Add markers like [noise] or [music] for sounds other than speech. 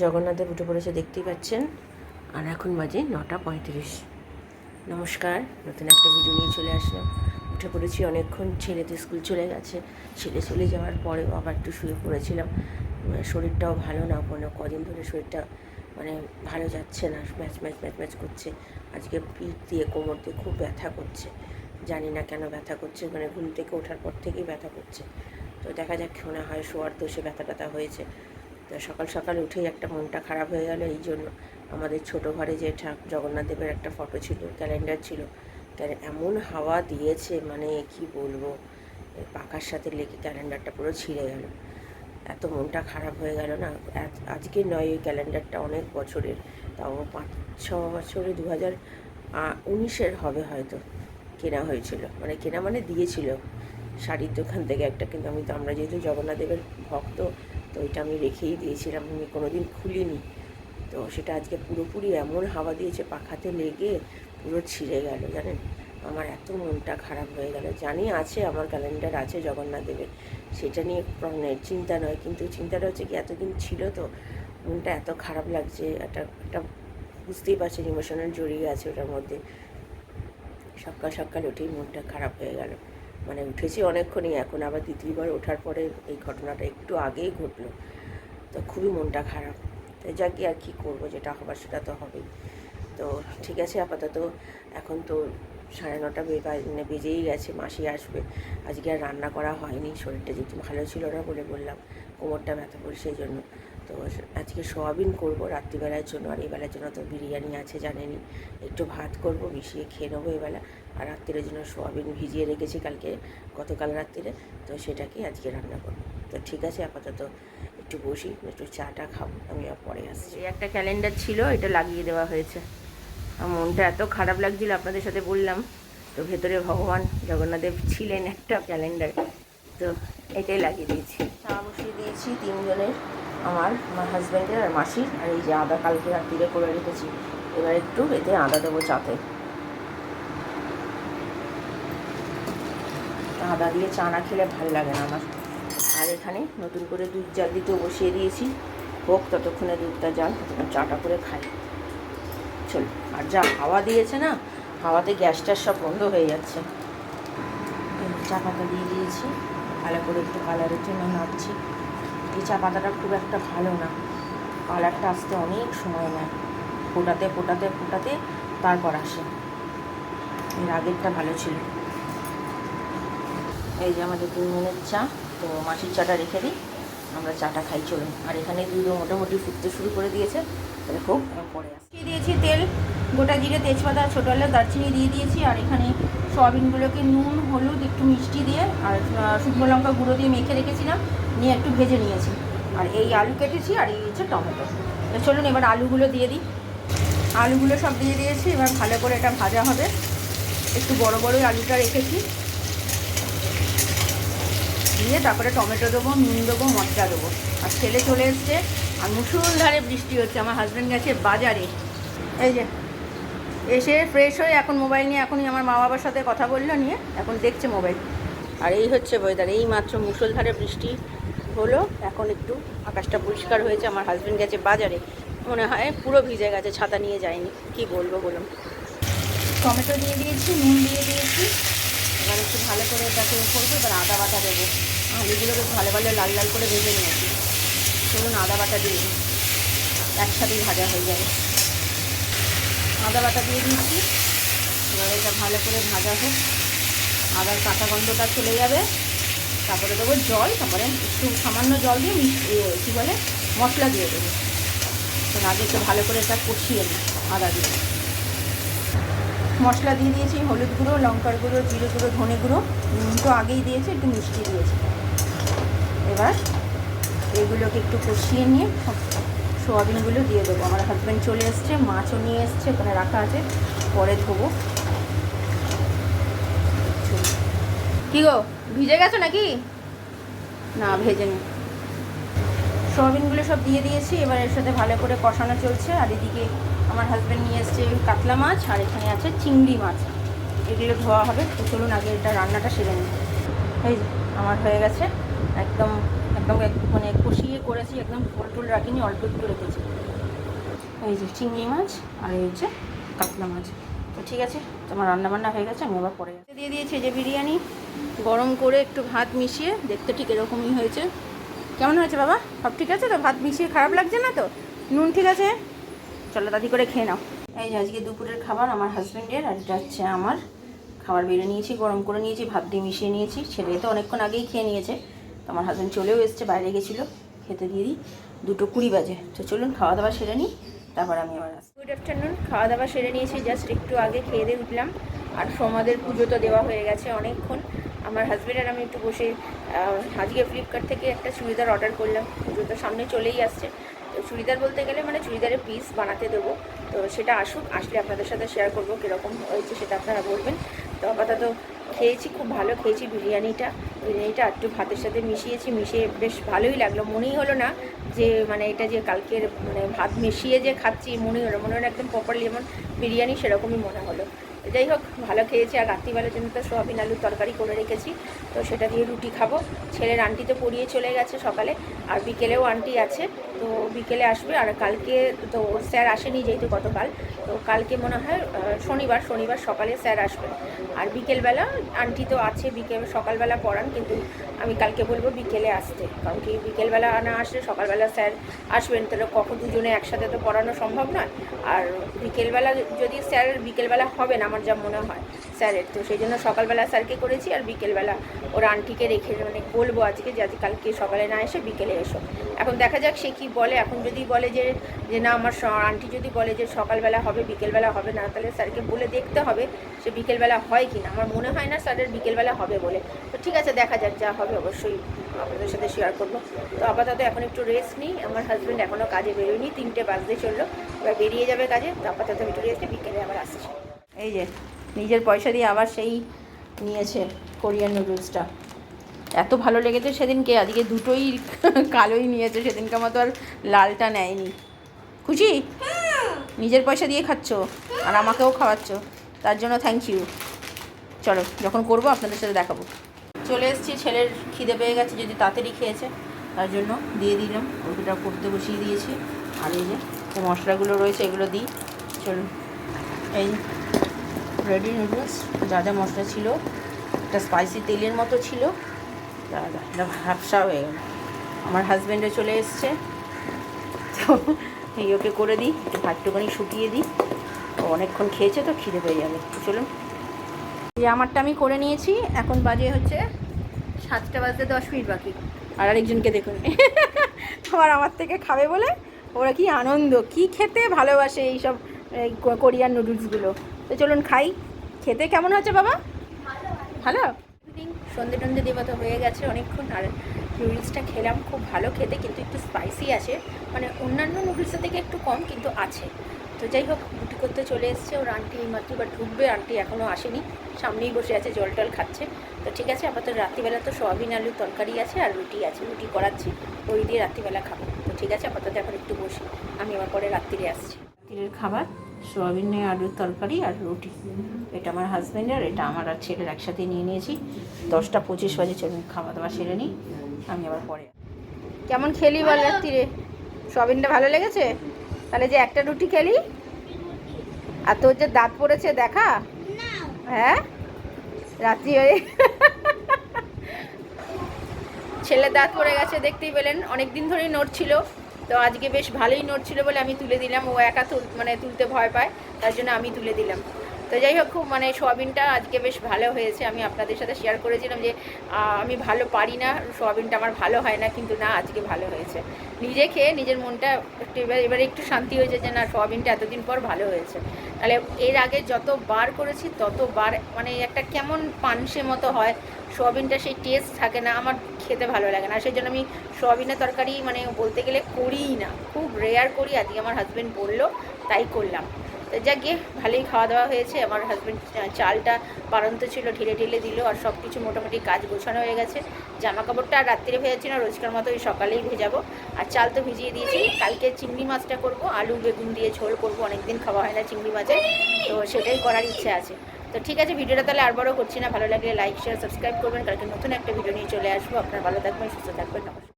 জগন্নাথের উঠে পড়েছে দেখতেই পাচ্ছেন। আর এখন বাজে নটা পঁয়ত্রিশ। নমস্কার, নতুন একটা ভিডিও নিয়ে চলে আসলাম। উঠে পড়েছি অনেকক্ষণ ছেলে তো স্কুল চলে গেছে। ছেলে চলে যাওয়ার পরেও আবার একটু শুয়ে পড়েছিলাম। শরীরটাও ভালো না, কোনো কদিন ধরে শরীরটা মানে ভালো যাচ্ছে না, ম্যাচ ম্যাচ ম্যাচ ম্যাচ করছে। আজকে পিঠ দিয়ে, কোমর দিয়ে খুব ব্যথা করছে। জানি না কেন ব্যথা করছে মানে ঘুম থেকে ওঠার পর থেকেই ব্যথা করছে। তো দেখা যাক মনে হয়, শোয়ার দোষে ব্যথা ট্যাথা হয়েছে। তো সকাল সকাল উঠেই একটা মনটা খারাপ হয়ে গেল, এই জন্য আমাদের ছোটো ঘরে যে ঠাক জগন্নাথ দেবের একটা ফটো ছিল ক্যালেন্ডার ছিল এমন হাওয়া দিয়েছে মানে কি বলব, পাখার সাথে লেগে ক্যালেন্ডারটা পুরো ছিঁড়ে গেল। এত মনটা খারাপ হয়ে গেল না, আজ- আজকে নয় ওই ক্যালেন্ডারটা অনেক বছরের, তাও পাঁচ, ছ বছরে দু হাজার উনিশের হবে হয়তো, কেনা হয়েছিল মানে কেনা মানে দিয়েছিল, শাড়ির দোকান থেকে একটা, কিন্তু আমি তো আমরা যেহেতু জগন্নাথ দেবের ভক্ত তো ওইটা আমি রেখেই দিয়েছিলাম, আমি কোনো দিন খুলিনি। তো সেটা আজকে পুরোপুরি এমন হাওয়া দিয়েছে, পাখাতে লেগে পুরো ছিঁড়ে গেল, জানেন? আমার এত মনটা খারাপ হয়ে গেল। জানি আছে, আমার ক্যালেন্ডার আছে জগন্নাথ দেবের। সেটা নিয়ে চিন্তা নয়। কিন্তু চিন্তাটা হচ্ছে কি, এতদিন ছিল তো, মনটা এত খারাপ লাগছে, একটা একটা বুঝতেই পারছেন ইমোশনাল জড়িয়ে আছে ওটার মধ্যে। সকাল সকাল উঠেই মনটা খারাপ হয়ে গেল। মানে উঠেছি অনেকক্ষণই, এখন আবার দ্বিতীয়বার ওঠার পরে এই ঘটনাটা একটু আগেই ঘটলো। তো খুবই মনটা খারাপ। তো যাকে, আর কী করব? যেটা হবার সেটা তো হবেই। তো ঠিক আছে, আপাতত এখন তো সাড়ে নটা মানে বেজেই গেছে, মাসি আসবে। আজকে আর রান্না করা হয়নি, শরীরটা যেহেতু ভালো ছিল না বলে বললাম, কোমরটা ব্যথা করে সেই জন্য। তো আজকে সোয়াবিন করব রাত্রিবেলার জন্য আর এবেলার জন্য তো বিরিয়ানি আছে জানেনই। একটু ভাত করব মিশিয়ে খেয়ে নেব এবেলা। আর রাত্রির জন্য সোয়াবিন ভিজিয়ে রেখেছি কালকে গতকাল রাত্রিরে। তো সেটাকে আজকে রান্না করব। তো ঠিক আছে আপাতত একটু বসি একটু চাটা খাব আমি আর পরে আসছি। এই একটা ক্যালেন্ডার ছিল এটা লাগিয়ে দেওয়া হয়েছে। আমার মনটা এত খারাপ লাগছিল আপনাদের সাথে বললাম। তো ভেতরে ভগবান জগন্নাথদেব ছিলেন একটা ক্যালেন্ডার। তো এটাই লাগিয়ে দিয়েছি। চা বসিয়ে দিয়েছি তিনজনের। আমার আমার হাজব্যান্ডের আর মাসির, আর এই যে আদা কালকে রাত্রিরে করে রেখেছি। এবার একটু এতে আদা দেবো চাতে। আদা দিয়ে চা না খেলে ভালো লাগে না আমার। আর এখানে নতুন করে দুধ জাল দিতেও বসিয়ে দিয়েছি। হোক, ততক্ষণে দুধটা জাল, ততক্ষণ চাটা করে খাই। চল, আর যা হাওয়া দিয়েছে না, হাওয়াতে গ্যাস ট্যাস সব বন্ধ হয়ে যাচ্ছে। চা দিয়ে দিয়েছি। ভালো করে একটু কালারের জন্য নাড়ছি। এই চা পাতাটা খুব একটা ভালো না। কালারটা আসতে অনেক সময় নেয়। ফোটাতে ফোটাতে ফোটাতে তারপর আসে। এর আগেরটা ভালো ছিল। এই যে আমাদের দুই মিনিট চা, তো মাসির চাটা রেখে দিই। আমরা চাটা খাই, চলুন। আর এখানে দুধও মোটামুটি ফুটতে শুরু করে দিয়েছে। তাহলে আমি পরে আসি। দিয়েছি তেল। গোটা জিরে, তেজপাতা, ছোটো আলু, দারচিনি দিয়ে দিয়েছি। আর এখানে সয়াবিনগুলোকে নুন, হলুদ, একটু মিষ্টি দিয়ে আর শুকনো লঙ্কা গুঁড়ো দিয়ে মেখে রেখেছিলাম, নিয়ে একটু ভেজে নিয়েছি। আর এই আলু কেটেছি আর এই হচ্ছে টমেটো। তো চলুন এবার আলুগুলো দিয়ে দিই। আলুগুলো সব দিয়ে দিয়েছি, এবার ভালো করে এটা ভাজা হবে। একটু বড় বড়ই আলুটা রেখেছি। দিয়ে তারপরে টমেটো দেবো, নুন দেবো, মশলা দেবো। আর ছেলে চলে এসছে, আর মুসুলধারে বৃষ্টি হচ্ছে, আমার হাজব্যান্ড গেছে বাজারে। এই যে এসে ফ্রেশ হয়ে এখন মোবাইল নিয়ে এখনই আমার মা বাবার সাথে কথা বলল নিয়ে এখন দেখছে মোবাইল আর এই হচ্ছে ওয়েদার এই মাত্র মুসলধারে বৃষ্টি হলো এখন একটু আকাশটা পরিষ্কার হয়েছে আমার হাজব্যান্ড গেছে বাজারে। মনে হয় পুরো ভিজে গেছে ছাতা নিয়ে যায়নি। কি বলব বলুন? টমেটো দিয়ে দিয়েছি নুন দিয়ে দিয়েছি। এবার একটু ভালো করে এটাকে করব এবার আদা বাটা দেবো। আলুগুলোকে ভালো ভালো লাল লাল করে ভেজে নিয়েছি। চলুন আদা বাটা দিয়ে একসাথেই ভাজা হয়ে যাবে। আদা বাটা দিয়ে দিয়েছি। এবার এটা ভালো করে ভাজা হোক। আদার কাঁচা গন্ধটা চলে যাবে। তারপরে দেবো জল। তারপরে একটু সামান্য জল দিয়ে কী বলে, মশলা দিয়ে দেবো। আগে একটু ভালো করে এটা কষিয়ে নিই আদা দিয়ে। মশলা দিয়ে দিয়েছি হলুদ গুঁড়ো, লঙ্কার গুঁড়ো, জিরে গুঁড়ো, ধনে গুঁড়ো। তো আগেই দিয়েছি, একটু মিষ্টি দিয়েছি। এবার এগুলোকে একটু কষিয়ে নিয়ে সোয়াবিনগুলো দিয়ে দেবো। আমার হাজব্যান্ড চলে এসছে, মাছও নিয়ে এসছে, ওখানে রাখা আছে। পরে ধোবো। কি গো, ভিজে গেছো নাকি? না ভেজে নি সোয়াবিনগুলো সব দিয়ে দিয়েছি, এবার এর সাথে ভালো করে কষানো চলছে। আর এদিকে আমার হাজব্যান্ড নিয়ে এসছে কাতলা মাছ, আর এখানে আছে চিংড়ি মাছ। এগুলো ধোয়া হবে, তো চলুন আগে এটা রান্নাটা সেরে নিই। এই আমার হয়ে গেছে। একদম একদম এক- মানে কষিয়ে করেছি, একদম ফুল টুল রাখিনি, অল্প একটু রেখেছি। এই যে চিংড়ি মাছ আর এই হচ্ছে কাতলা মাছ। তো ঠিক আছে, তোমার রান্না বান্না হয়ে গেছে, আমি আবার পরে। দিয়ে দিয়েছি যে বিরিয়ানি, গরম করে একটু ভাত মিশিয়ে, দেখতে ঠিক এরকমই হয়েছে। কেমন হয়েছে বাবা? সব ঠিক আছে তো? ভাত মিশিয়ে খারাপ লাগছে না তো? নুন ঠিক আছে? চলো দাদি করে খেয়ে নাও। এই যে আজকে দুপুরের খাবার, আমার হাজব্যান্ডের আর এটা হচ্ছে আমার। খাবার বেড়ে নিয়েছি, গরম করে নিয়েছি, ভাত দিয়ে মিশিয়ে নিয়েছি। ছেলে তো অনেকক্ষণ আগেই খেয়ে নিয়েছে। তো আমার হাজব্যান্ড চলেও এসছে, বাইরে গেছিল। খেতে দিয়ে দিই। দুটো কুড়ি বাজে। তো চলুন খাওয়া দাওয়া সেরে নিই। তারপর আমি আবার আসি। গুড আফটারনুন খাওয়া দাওয়া সেরে নিয়েছি। জাস্ট একটু আগে খেয়ে দিয়ে উঠলাম। আর সোমাদের পুজো তো দেওয়া হয়ে গেছে অনেকক্ষণ। আমার হাজব্যান্ড আর আমি একটু বসে আজকে ফ্লিপকার্ট থেকে একটা চুড়িদার অর্ডার করলাম। পুজো তো সামনে চলেই আসছে। তো চুড়িদার বলতে গেলে মানে চুড়িদারের পিস বানাতে দেবো। তো সেটা আসুক, আসলে আপনাদের সাথে শেয়ার করব কীরকম হয়েছে সেটা আপনারা বলবেন। তো আপাতত খেয়েছি, খুব ভালো খেয়েছি বিরিয়ানিটা। বিরিয়ানিটা একটু ভাতের সাথে মিশিয়েছি, মিশিয়ে বেশ ভালোই লাগল। মনেই হলো না যে মানে এটা যে কালকের মানে ভাত মিশিয়ে যে খাচ্ছি মনেই হলো মনে হলো একদম প্রপারলি যেমন বিরিয়ানি সেরকমই মনে হলো। যাই হোক, ভালো খেয়েছি আর রাত্রিবেলার জন্য তো সোয়াবিন আলুর তরকারি করে রেখেছি। তো সেটা দিয়ে রুটি খাব। ছেলের আন্টি তো পড়িয়ে চলে গেছে সকালে, আর বিকেলেও আন্টি আছে। তো বিকেলে আসবে আর কালকে তো স্যার আসেনি যেহেতু গতকাল, তো কালকে মনে হয় শনিবার শনিবার সকালে স্যার আসবে আর বিকেলবেলা আন্টি তো আছে, বিকেল, সকালবেলা পড়ান, কিন্তু আমি কালকে বলব বিকেলে আসতে। কারণ কি বিকেলবেলা না আসলে সকালবেলা স্যার আসবেন, তাহলে কখন দুজনে একসাথে তো পড়ানো সম্ভব নয়। আর বিকেলবেলা যদি স্যার বিকেলবেলা হবে না আমার যা মনে হয় স্যারের, তো সেই জন্য সকালবেলা স্যারকে করেছি, আর বিকেলবেলা ওর আন্টিকে রেখে মানে বলব আজকে যে আজকে কালকে সকালে না এসে বিকেলে এসো। এখন দেখা যাক সে কি বলে এখন যদি বলে যে যে না আমার আন্টি যদি বলে যে সকালবেলা হবে বিকেলবেলা হবে না তাহলে স্যারকে বলে দেখতে হবে সে বিকেলবেলা হয় কি না। আমার মনে হয় না স্যারের বিকেলবেলা হবে বলে। তো ঠিক আছে দেখা যাক যা হবে অবশ্যই আপনাদের সাথে শেয়ার করব। তো আপাতত এখন একটু রেস্ট নিই। আমার হাজব্যান্ড এখনও কাজে বেরোয়নি তিনটে বাজতে চলল। এবার বেরিয়ে যাবে কাজে তো আপাতত একটু রেস্ট নিই, বিকেলে আবার আসছি। এই যে নিজের পয়সা দিয়ে আবার সেই নিয়েছে কোরিয়ান নুডলসটা এত ভালো লেগেছে সেদিনকে, আজকে দুটোই [laughs] কালোই নিয়েছে সেদিনকে মতো আর লালটা নেয়নি। খুশি? নিজের পয়সা দিয়ে খাচ্ছ আর আমাকেও খাওয়াচ্ছ, তার জন্য থ্যাংক ইউ চলো, যখন করব আপনাদের সাথে দেখাবো। চলে এসেছি, ছেলের খিদে পেয়ে গেছে, যদি তাড়াতাড়ি খেয়েছে, তার জন্য দিয়ে দিলাম, ওটা করতে বসিয়ে দিয়েছি। আর এই যে যে মশলাগুলো রয়েছে, এগুলো দিই। চলুন। এই রেডি নুডলস যা যা মশলা ছিল, একটা স্পাইসি তেলের মতো ছিল দাদা এটা হয়ে গেল। আমার হাজব্যান্ডে চলে এসছে। তো এই ওকে করে দিই, একটু ভাতটুখানি শুকিয়ে দিই। ও অনেকক্ষণ খেয়েছে তো খিদে পেয়ে যাবে। চলুন। এই আমারটা আমি করে নিয়েছি। এখন বাজে হচ্ছে সাতটা বাজতে দশ মিনিট বাকি। আর আরেকজনকে দেখুন। আবার আমার থেকে খাবে বলে ওরা কি আনন্দ, কি খেতে ভালোবাসে এইসব কোরিয়ান নুডলসগুলো। তো চলুন খাই। খেতে কেমন হচ্ছে বাবা? ভালো। সন্ধে টন্ধে দেওয়া তো হয়ে গেছে অনেকক্ষণ, আর নুডলসটা খেলাম খুব ভালো খেতে, কিন্তু একটু স্পাইসি আছে। মানে অন্যান্য নুডলসের থেকে একটু কম, কিন্তু আছে। তো যাই হোক, রুটি করতে চলে এসছে, ওর আন্টি মাত্র বা ঢুকবে আন্টি এখনও আসেনি, সামনেই বসে আছে, জল টল খাচ্ছে। তো ঠিক আছে, আপাতত রাত্রিবেলা তো সোয়াবিন আলুর তরকারি আছে আর রুটি আছে, রুটি করাচ্ছি, ওই দিয়ে রাত্রিবেলা খাব। তো ঠিক আছে, আপাতত এখন একটু বসি, আমি আবার পরে রাত্রিরে আসছি। রাত্রিরের খাবার, সোয়াবিন নিয়ে আলুর তরকারি আর রুটি। এটা আমার হাজব্যান্ডের এটা আমার আর ছেলের একসাথে নিয়ে নিয়েছি। দশটা পঁচিশ বাজে, চলুন খাওয়া দাওয়া সেরে নিই। আমি আবার পরে কেমন খেলি বল রাত্রিরে? সোয়াবিনটা ভালো লেগেছে? তাহলে যে একটা রুটি খেলি? আর তোর যে দাঁত পড়েছে, দেখা? হ্যাঁ? রাত্রি হয়ে [laughs] ছেলে দাঁত পড়ে গেছে, দেখতেই পেলেন। অনেক দিন ধরেই নোট ছিল তো আজকে বেশ ভালোই নোট ছিল বলে আমি তুলে দিলাম। ও একা মানে তুলতে ভয় পায়, তার জন্য আমি তুলে দিলাম। তো যাই হোক, খুব মানে সোয়াবিনটা আজকে বেশ ভালো হয়েছে। আমি আপনাদের সাথে শেয়ার করেছিলাম যে আমি ভালো পারি না, সোয়াবিনটা আমার ভালো হয় না, কিন্তু না, আজকে ভালো হয়েছে। নিজে খেয়ে নিজের মনটা একটু এবার, এবারে একটু শান্তি হয়েছে যে, না, সোয়াবিনটা এতদিন পর ভালো হয়েছে। তাহলে এর আগে যতবার করেছি, ততবার মানে একটা কেমন পানসে মতো হয়, সোয়াবিনটা সেই টেস্ট থাকে না, আমার খেতে ভালো লাগে না। সেই জন্য আমি সোয়াবিনের তরকারি মানে বলতে গেলে করিই না। খুব রেয়ার করি, আজকে আমার হাজব্যান্ড বলল, তাই করলাম। যাক গিয়ে ভালোই খাওয়া দাওয়া হয়েছে, আমার হাজব্যান্ড চালটা বাড়ন্ত ছিল, ঢেলে ঢেলে দিল আর সব কিছু মোটামুটি কাজ গোছানো হয়ে গেছে। জামা কাপড়টা আর রাত্রে ভেজাচ্ছি না, রোজকার মতো ওই সকালেই ভেজাবো। আর চাল তো ভিজিয়ে দিয়েছি, কালকে চিংড়ি মাছটা করব, আলু, বেগুন দিয়ে ঝোল করব, অনেকদিন খাওয়া হয় না চিংড়ি মাছের, তো সেটাই করার ইচ্ছে আছে। তো ঠিক আছে, ভিডিওটা তাহলে আর বড় করছি না, ভালো লাগলে লাইক শেয়ার সাবস্ক্রাইব করবেন, কালকে নতুন একটা ভিডিও নিয়ে চলে আসব। আপনার ভালো থাকবেন, সুস্থ থাকবেন, নমস্কার।